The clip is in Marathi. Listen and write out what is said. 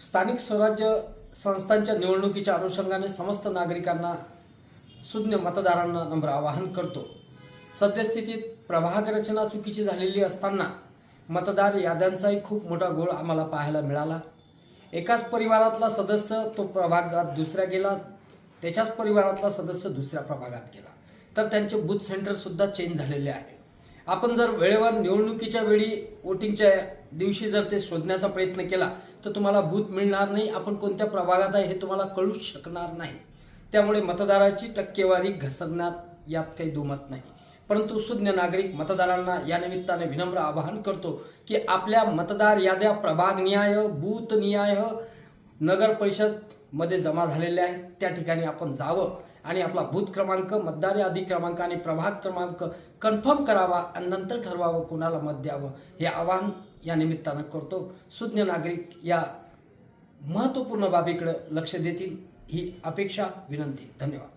स्थानिक स्वराज्य संस्थांच्या निवडणुकीच्या अनुषंगाने समस्त नागरिकांना सुज्ञ मतदारांना नम्र आवाहन करतो. सद्यस्थितीत प्रभाग रचना चुकीची झालेली असताना मतदार याद्यांचाही खूप मोठा गोळ आम्हाला पाहायला मिळाला. एकाच परिवारातला सदस्य तो प्रभागात दुसऱ्या गेला त्याच्याच परिवारातला सदस्य दुसऱ्या प्रभागात गेला. तर त्यांचे बूथ सेंटरसुद्धा चेंज झालेले आहे. आपण जर वेळेवर निवडणुकीच्या वेळी वोटिंगच्या दिवशी जर ते शोधण्याचा प्रयत्न केला तर तुम्हाला भूत मिळणार नाही आपण कोणत्या प्रभागात आहे हे तुम्हाला कळूच शकणार नाही. त्यामुळे मतदाराची टक्केवारी घसरण्यात यात काही दुमत नाही. परंतु सुज्ञ नागरिक मतदारांना या निमित्ताने विनम्र आवाहन करतो की आपल्या मतदार याद्या प्रभागनिहाय बूथनिहाय नगर परिषदमध्ये जमा झालेल्या आहेत. त्या ठिकाणी आपण जावं. आणि आपला बूथ क्रमांक मतदार यादी क्रमांक आणि प्रभाग क्रमांक कन्फर्म करावा आणि नंतर ठरवावं कोणाला मत द्यावं हे आवाहन या निमित्तानं करतो. सुज्ञ नागरिक या महत्त्वपूर्ण बाबीकडे लक्ष देतील. ही अपेक्षा विनंती. धन्यवाद.